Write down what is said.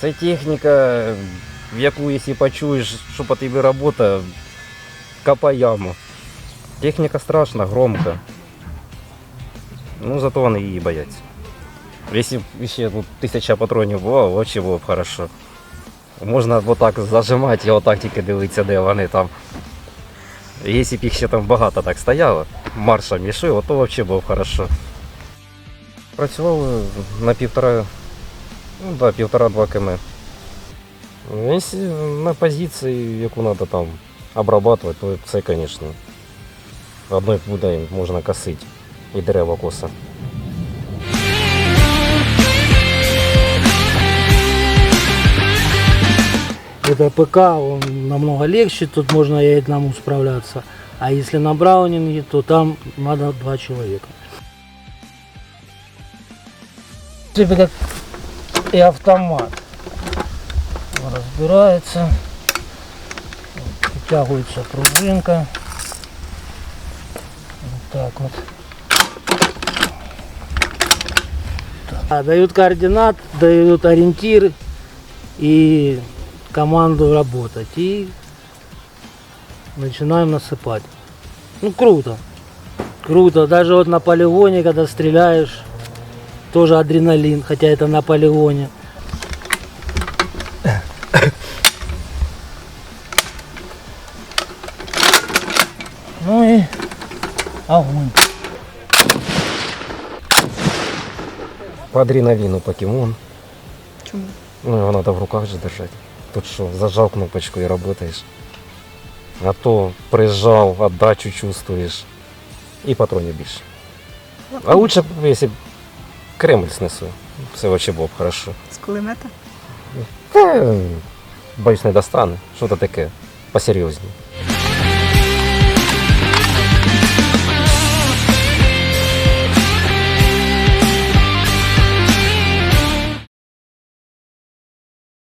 Це техніка, в яку, якщо почуєш, що по тобі робота, копай яму. Техніка страшна, громка. Ну, зато вони її бояться. Якщо б ще тут тисяча патронів було, взагалі було б хорошо. Можна отак зажимати і отак тільки дивитися, де вони там. Якщо б їх ще там багато так стояло, маршем ішли, то взагалі було б хорошо. Працювали на півтора, ну да, півтора-два км. Якщо на позиції, яку треба там обрабатувати, то це, звісно. Одною буде можна косити і дерева коса. Это ПК, он намного легче, тут можно и одному справляться. А если на Браунинге, то там надо два человека. Типа как и автомат. Разбирается. Вытягивается пружинка. Вот так вот. А, дают координат, дают ориентир и команду работать. И начинаем насыпать. Ну круто. Круто. Даже вот на полигоне, когда стреляешь, тоже адреналин, хотя это на полигоне. Ну и огонь. По адреналіну покемон. Чому? Ну, його треба в руках же держати. Тут що, зажав кнопочку і працюєш. А то прижав, отдачу чувствуєш. І патронів більше. А лучше, б, якщо б Кремль снесу. Все вообще було б хорошо. З кулемета? Та, боюсь, не достане. Що то таке? Посерйозні.